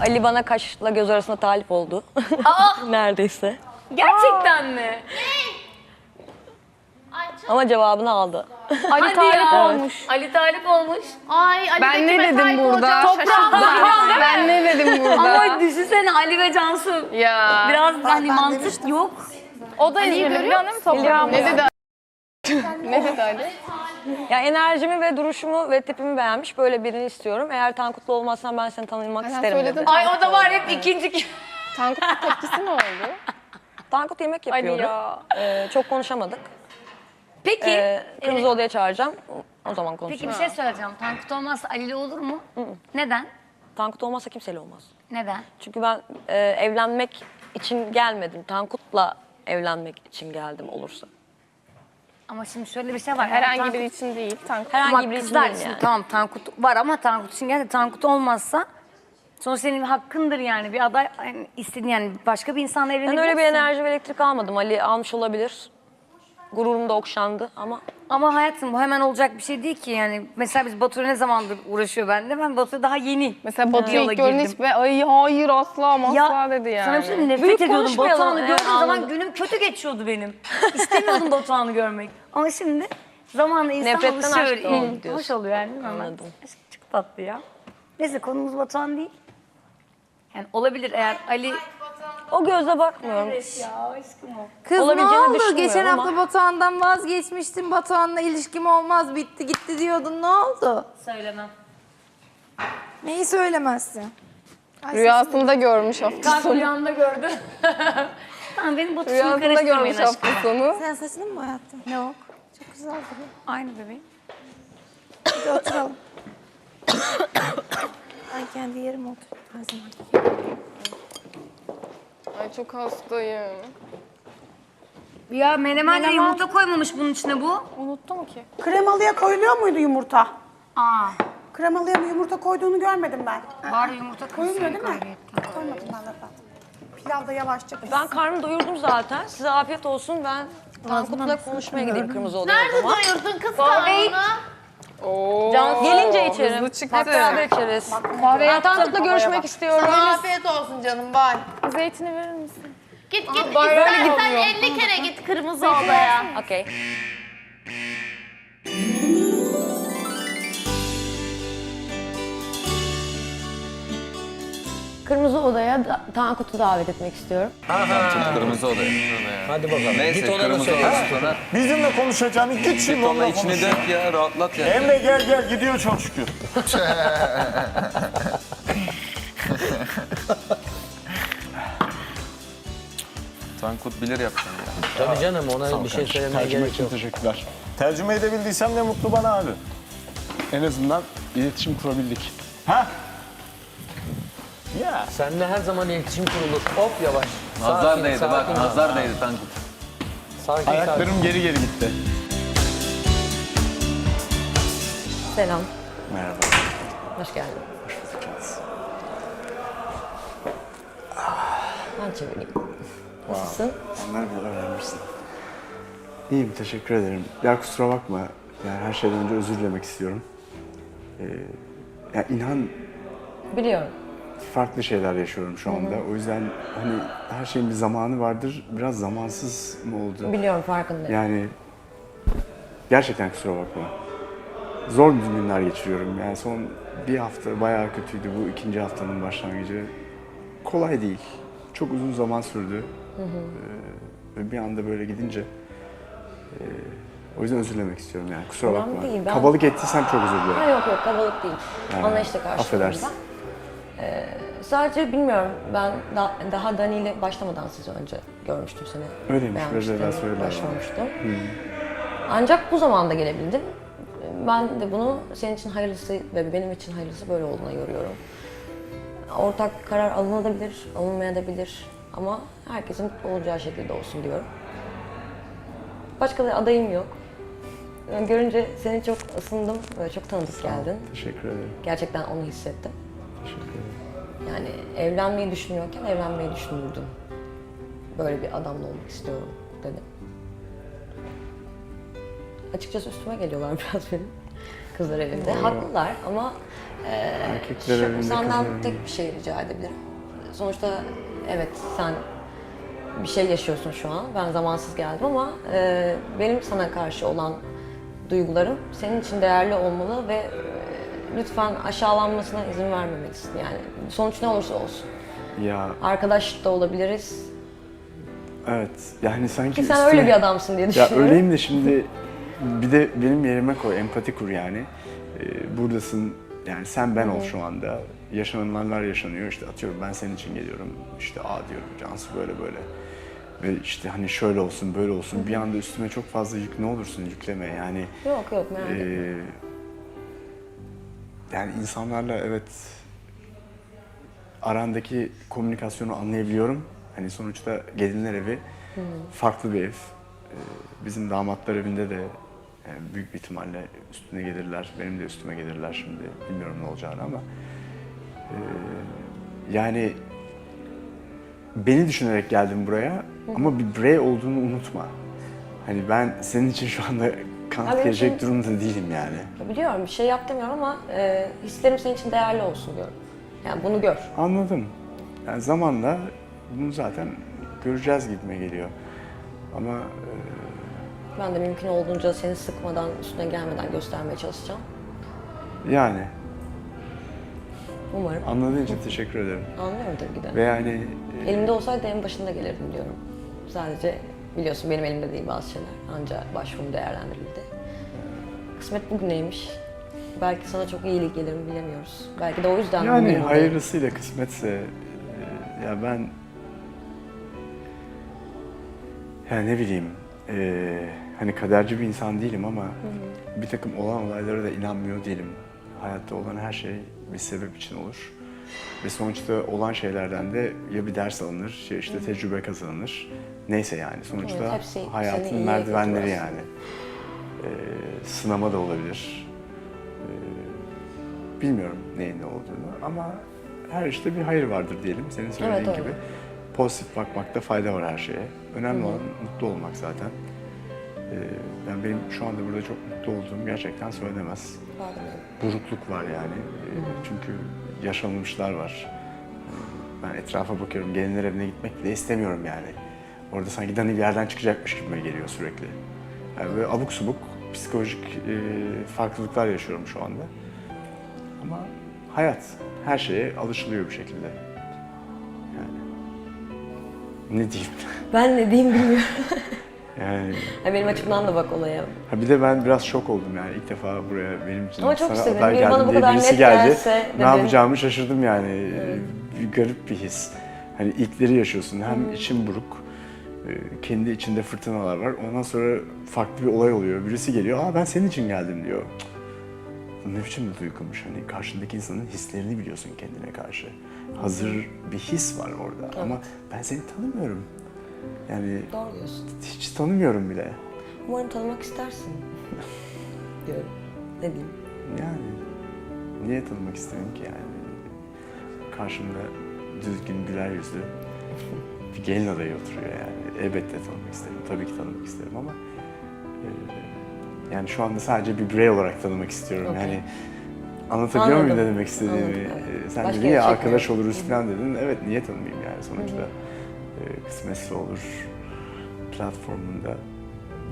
Ali bana kaşla göz arasında talip oldu. Neredeyse. Gerçekten mi? Ama cevabını aldı. Ali Hadi Talip ya. olmuş. Ali Talip olmuş. Ay Ali Ben ne dedim burada? Toprağım Ben, ben ne dedim burada? Ama düşünsene Ali ve Cansu. ya. Biraz hani mantık yok. o da İzmirli biliyor musun toprağım? Ne dedi? ne dedi Ali? Ya enerjimi ve duruşumu ve tipimi beğenmiş. Böyle birini istiyorum. Eğer Tankutlu olmazsan ben seni tanımak Sen isterim söyledin. dedi. Ay o da var hep ikinci. Tankut'un tepkisi ne oldu? Tankut yemek Ali yapıyordu. ya. Ee, çok konuşamadık. Peki. Ee, kırmızı odaya çağıracağım. O zaman Peki konuşuruz. bir şey söyleyeceğim. Tankut olmazsa Ali'li olur mu? Neden? Tankut olmazsa kimseyle olmaz. Neden? Çünkü ben e, evlenmek için gelmedim. Tankut'la evlenmek için geldim olursa. Ama şimdi şöyle bir şey var. Herhangi Tankut- biri için değil. Tankut. Herhangi biri için değil yani. tamam Tankut var ama Tankut için geldi. Tankut olmazsa sonra senin hakkındır yani bir aday yani istediğin yani başka bir insanla Ben evlenebilirsin. öyle bir enerji ve elektrik almadım. Ali almış olabilir. Gururum da okşandı ama Ama hayatım bu hemen olacak bir şey değil ki yani. Mesela biz Batur'a ne zamandır uğraşıyor bende. Ben Batur'a daha yeni. Mesela Batu'yu yola ilk gördüğünde girdim. hiç be, ay hayır asla ama asla dedi yani. Sana bir şey diyeyim, nefret Büyük ediyordum. konuşmayalım, Batuhan'ı evet, gördüğüm zaman anladım. günüm kötü geçiyordu benim. İstemiyordum Batuhan'ı görmek. Ama şimdi zamanla insan Nefretten alışıyor. aşka oldu Hı, diyorsun. Hoş oluyor yani. Anladım. Anladım. Çok tatlı ya. Neyse konumuz Batuhan değil. Yani olabilir eğer Ali... o gözle bakmıyorum. Ya aşkım o. Kız ne Olabileceğini oldu? düşünmüyorum Geçen ama- hafta Batuhan'dan vazgeçmiştin. Batuhan'la ilişkim olmaz bitti gitti diyordun. Ne oldu? Söylemem. Neyi söylemezsin? Ay, Rüyasında görmüş hafta sonu. rüyamda gördü. tamam benim Batu'sunu Rüyasında karıştırmayın görmüş aşkım. hafta sonu. Sen saçını mı boyattın? Yok. Çok güzel duruyor. Aynı bebeğim. Hadi oturalım. ben kendi yerime otur. Her zaman. Ay çok hastayım. Ya menemenle yumurta koymamış bunun içine bu. Unuttum ki. Kremalıya koyuluyor muydu yumurta? Aa. Kremalıya bir yumurta koyduğunu görmedim ben. Bari yumurta Koyulmuyor değil mi? Koymadım ben de zaten. Pilav da yavaşça pişsin. Ben karnımı doyurdum zaten. Size afiyet olsun. Ben Tankut'la konuşmaya gideyim kırmızı odaya o Nerede zaman. doyurdun kız karnını? Oo. Gelince içerim. Hızlı çıktı. Hep beraber içeriz. Ben Tankut'la görüşmek istiyorum. Sana afiyet olsun canım bay. Zeytini verir misin? Git git istersen oluyor. 50 kere git kırmızı odaya. Okey. Kırmızı odaya da, Tankut'u davet etmek istiyorum. Kırmızı odaya. Hadi bakalım. Neyse Git ona da kırmızı söyle. odası sonra. Bizimle konuşacağını git Git şimdi onunla onunla içini konuş. dök ya rahatlat ya. Emre gel gel gidiyor çok şükür. Tankut bilir yapacağını ya. Tabii canım ona bir şey söylemeye Tercüme gerek için yok. teşekkürler. Tercüme edebildiysem ne mutlu bana abi. En azından iletişim kurabildik. Ha? Ya. Seninle her zaman iletişim kurulur. Hop yavaş. Nazar Sakin, değdi bak sakin. nazar değdi Tankut. Sakin sakin. Ayaklarım geri geri gitti. Selam. Merhaba. Hoş geldin. Ben çevireyim. Nasılsın? Onlar bile öğrenmişsin. İyiyim, teşekkür ederim. Ya kusura bakma, yani her şeyden önce özür dilemek istiyorum. Ee, ya inan Biliyorum. Farklı şeyler yaşıyorum şu anda. O yüzden hani her şeyin bir zamanı vardır. Biraz zamansız mı oldu? Biliyorum farkındayım. Yani gerçekten kusura bakma. Zor günler geçiriyorum. Yani son bir hafta bayağı kötüydü. Bu ikinci haftanın başlangıcı. Kolay değil. Çok uzun zaman sürdü. Ee, ve bir anda böyle gidince e, o yüzden özür dilemek istiyorum yani. Kusura Önemli bakma. değil, ben- Kabalık ettiysem çok özür dilerim. Ha, yok yok kabalık değil. Anlayışla karşılıyorum affedersin. Ee, sadece bilmiyorum ben da, daha Dani ile başlamadan sizi önce görmüştüm seni. Öyleymiş, biraz evvel söylediler bana. Başvurmuştum. Ancak bu zamanda gelebildim. Ben de bunu senin için hayırlısı ve benim için hayırlısı böyle olduğuna görüyorum. Ortak karar alınabilir, alınmayabilir ama herkesin olacağı şekilde olsun diyorum. Başka da adayım yok. Görünce seni çok ısındım, böyle çok tanıdık geldin. Teşekkür ederim. Gerçekten onu hissettim. Yani evlenmeyi düşünüyorken evlenmeyi düşünürdüm. Böyle bir adamla olmak istiyorum dedim. Açıkçası üstüme geliyorlar biraz benim. kızlar evinde. Haklılar ama e, Erkekler şu- evinde, senden evinde. tek bir şey rica edebilirim. Sonuçta evet sen bir şey yaşıyorsun şu an. Ben zamansız geldim ama e, benim sana karşı olan duygularım senin için değerli olmalı ve lütfen aşağılanmasına izin vermemelisin. Yani sonuç ne olursa olsun. Ya Arkadaş da olabiliriz. evet yani sanki Ki sen üstüne- öyle bir adamsın diye Ya düşünüyorum. öyleyim de şimdi bir de benim yerime koy, empati kur yani. Ee, buradasın, yani sen ben ol şu anda. Yaşananlar yaşanıyor, işte atıyorum ben senin için geliyorum. İşte a diyorum, Cansu böyle böyle. Ve işte hani şöyle olsun, böyle olsun. Bir anda üstüme çok fazla yük ne olursun yükleme yani. Yok yok merak etme. Ee, yani insanlarla evet arandaki komünikasyonu anlayabiliyorum. Hani sonuçta gelinler evi farklı bir ev. Ee, bizim damatlar evinde de yani büyük bir ihtimalle üstüne gelirler. Benim de üstüme gelirler şimdi. Bilmiyorum ne olacağını ama. Ee, yani beni düşünerek geldim buraya ama bir birey olduğunu unutma. Hani ben senin için şu anda kanıt benim gelecek için- durumda değilim yani. Ya Biliyorum bir şey yap demiyorum ama e, hislerim senin için değerli olsun diyorum. Yani bunu gör. Anladım. Yani zamanla bunu zaten göreceğiz gibime geliyor. Ama e, Ben de mümkün olduğunca seni sıkmadan, üstüne gelmeden göstermeye çalışacağım. yani Umarım. anladığın için teşekkür ederim. Anlıyorum tabii ki de. Ve yani e, Elimde olsaydı en başında gelirdim diyorum. Sadece biliyorsun benim elimde değil bazı şeyler. Ancak başvurum değerlendirildi. Kısmet bugüneymiş. Belki sana çok iyilik gelir mi bilemiyoruz. Belki de o yüzden yani bugün hayırlısıyla kısmetse e, ya ben ya ne bileyim e, hani kaderci bir insan değilim ama bir takım olan olaylara da inanmıyor değilim. Hayatta olan her şey bir sebep için olur. Ve sonuçta olan şeylerden de ya bir ders alınır ya işte tecrübe kazanılır. Neyse yani sonuçta Evet, hepsi hayatın merdivenleri yani. E, sınama da olabilir. E, bilmiyorum neyin ne olduğunu ama her işte bir hayır vardır diyelim senin söylediğin Evet, gibi. öyle. Pozitif bakmakta fayda var her şeye. Önemli olan mutlu olmak zaten. Ee, yani benim şu anda burada çok mutlu olduğum gerçekten söylenemez. Burukluk var yani. Ee, çünkü yaşanmışlar var. Ben etrafa bakıyorum, gelinler evine gitmek bile istemiyorum yani. Orada sanki Dani bir yerden çıkacakmış gibi geliyor sürekli. Yani böyle abuk subuk psikolojik e, farklılıklar yaşıyorum şu anda. Ama hayat, her şeye alışılıyor bir şekilde. Yani ne diyeyim? Ben ne diyeyim bilmiyorum. Yani Ya benim açımdan da bak olaya. ha bir de ben biraz şok oldum yani ilk defa buraya benim için Ama çok istedim. Biri bana geldim bu kadar net geldi. gelse Ne dedim. yapacağımı şaşırdım yani. Bir garip bir his. Hani ilkleri yaşıyorsun. Hem için buruk, e, kendi içinde fırtınalar var. Ondan sonra farklı bir olay oluyor. Birisi geliyor, aa ben senin için geldim diyor. Bu ne biçim bir duygumuş. Hani karşındaki insanın hislerini biliyorsun kendine karşı. Hazır bir his var orada. Ama ben seni tanımıyorum. Yani Doğru diyorsun. hiç tanımıyorum bile. Umarım tanımak istersin. diyorum. Ne diyeyim? Yani niye tanımak istedim ki yani? Karşımda düzgün, güler yüzlü bir gelin adayı oturuyor yani. Elbette tanımak isterim. Tabii ki tanımak isterim ama e, yani şu anda sadece bir birey olarak tanımak istiyorum. Okey. Yani anlatabiliyor muyum ne demek istediğimi? Anladım, evet. E, Sen Başka dedin ya yere arkadaş oluruz falan dedin. Evet niye tanımayayım yani sonuçta e, kısmetse olur. Platformunda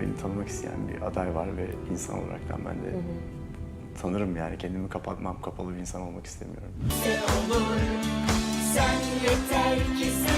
beni tanımak isteyen bir aday var ve insan olaraktan ben de tanırım yani. Kendimi kapatmam, kapalı bir insan olmak istemiyorum. Sen yeter ki sen